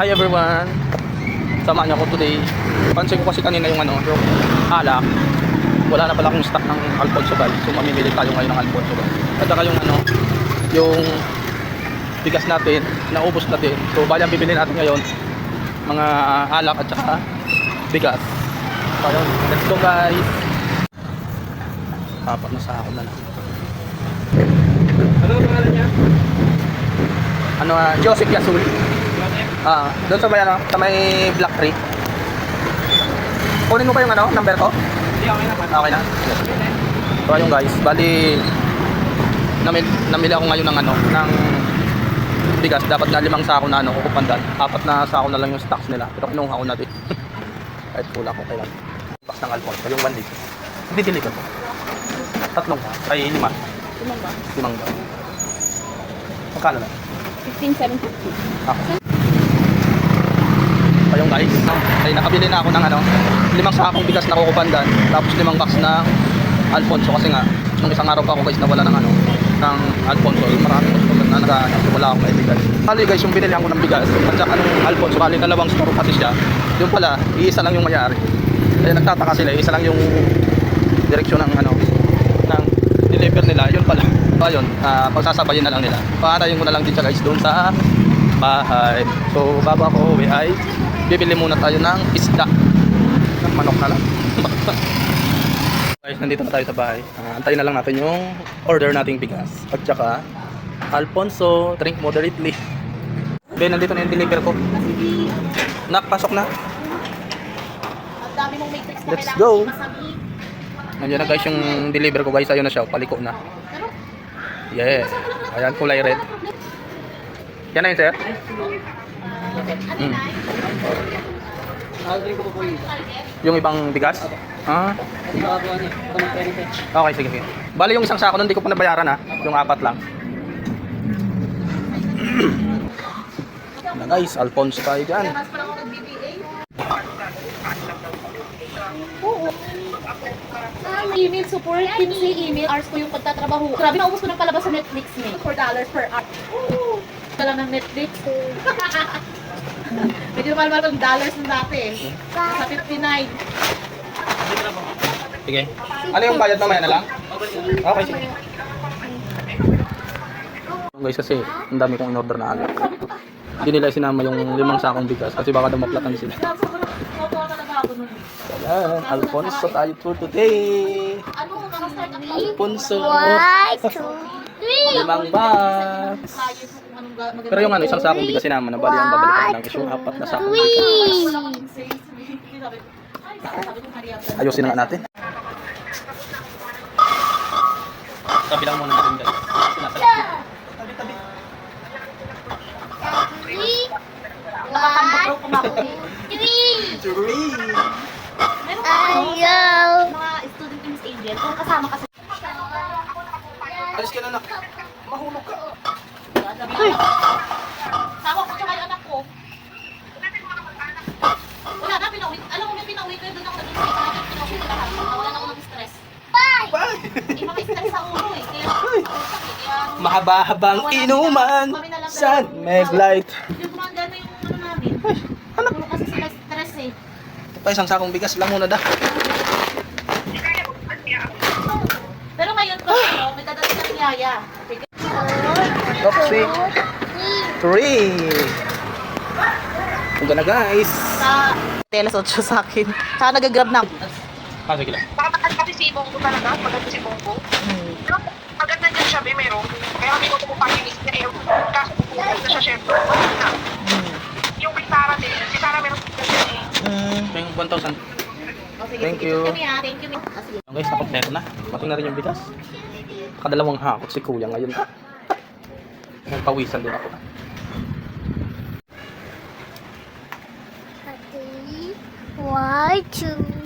Hi everyone! Samahan niyo ako today. Pansin ko kasi kanina yung ano, yung alak. Wala na pala akong stock ng Alfonso Gal. So mamimili tayo ngayon ng Alfonso Gal. At saka yung ano, yung bigas natin, naubos na din. So bali ang bibili natin ngayon, mga alak at saka bigas. So ayun, let's go guys! Apat na sa ako na lang. Ano ang pangalan niya? Ano, ah, Joseph Yasul. Ah, doon sa may ano, sa may Black Tree. Kunin mo ba yung ano, number ko? Hindi, okay naman. Okay na. So ayun guys, bali namili, namili ako ngayon ng ano, ng bigas. Dapat na limang sako na ano, kukupandan. Apat na sako na lang yung stocks nila. Pero kinuha ko na din. Kahit pula ko kailan. Box ng Alfonso, yung 1 liter. Hindi dili ko. Tatlong, ay lima. Limang ba? Limang ba? Magkano na? 15, 17. Ako. Ayun guys, ay nakabili na ako ng ano, limang sakong bigas na kukupandan, tapos limang box na Alfonso kasi nga, nung isang araw pa ako guys nawala ng ano, ng Alfonso, maraming customer na naghahanap, so wala akong maibigay. Kali guys, yung binili ko ng bigas, at saka nung Alfonso, kali dalawang store kasi siya, yung pala, iisa lang yung mayari. Kaya nagtataka sila, isa lang yung direksyon ng ano, ng deliver nila, yun pala. So ayun, uh, pagsasabayin na lang nila. Paatayin ko na lang din siya guys doon sa bahay. So bago ako uwi ay bibili muna tayo ng isda. Ng manok na lang. guys, nandito na tayo sa bahay. Ah, antayin na lang natin yung order nating bigas. At saka, Alfonso, drink moderately. Ben, nandito na yung deliver ko. Nak, pasok na. Let's go. Nandiyan na guys yung deliver ko guys. Ayun na siya, paliko na. Yeah. Ayan, kulay red. Yan na yun, sir. Mm. Yung ibang bigas? Ah, niya. okay, sige, sige. Bali yung isang sako nun, hindi ko pa nabayaran ha. Yung apat lang. na guys, Alfonso tayo dyan. Oo. Email support, Kinsley email, hours ko yung pagtatrabaho. Grabe, naubos ko ng palabas sa Netflix ni. $4 per hour. Ito lang ng Netflix. Medyo mahal-mahal ng dollars ng dati eh. Sa 59. Sige. Ano yung bayad mamaya na lang? Okay, sige. Guys, kasi ang dami kong in-order na alak. Hindi nila sinama yung limang sakong bigas kasi baka daw maplatan sila. Ayan, Alfonso tayo for today. Ano. Alfonso. One, two. Limang box. Pero yung ano, isang sakong bigas sinama na bali ang babalik ko lang is yung apat na sakong bigas. Ayusin na nga natin. Tabi lang muna natin guys. Tabi, tabi. Three. One, three. Three. Ayaw. mga student in agent, kung kasama kasi. Alis ka na nak. Mahulog ka. Ko, Sama ko tsaka yung anak ko. Wala na, pinauwi. Alam mo, may pinauwi ko yun doon ako nag-stress. Natin pinauwi ko lahat. Nawalan ako ng stress. Bye. Bye. Eh, mga stress sa ulo eh. Kaya, kaya, Mahaba-habang inuman sa Meglight. yung gumagana yung ano namin. Anak. Puro kasi sila stress eh. Ito pa isang sakong bigas lang muna dah. Pero ngayon ko, ano, ng yaya. Topsy. Three. Punta na guys. Sa telas 8 sa akin. Saka nag-grab na. Ah, sige lang. Nakatakas kasi si Bongo talaga, maganda si Bongo. Pero agad nandiyan siya, may meron. Kaya kami ko pumakinis niya eh. Kaso pupunta na siya syempre. Wala na. Yung kay Sarah din, si Sarah meron siya eh. May 1,000. Oh, sige, Thank you. Ah, thank you. Ah, sige. Guys, nakompleto na. Pati na rin yung bigas. Kadalawang hakot si kuya ngayon. Nagpawisan din ako. Three. One, two.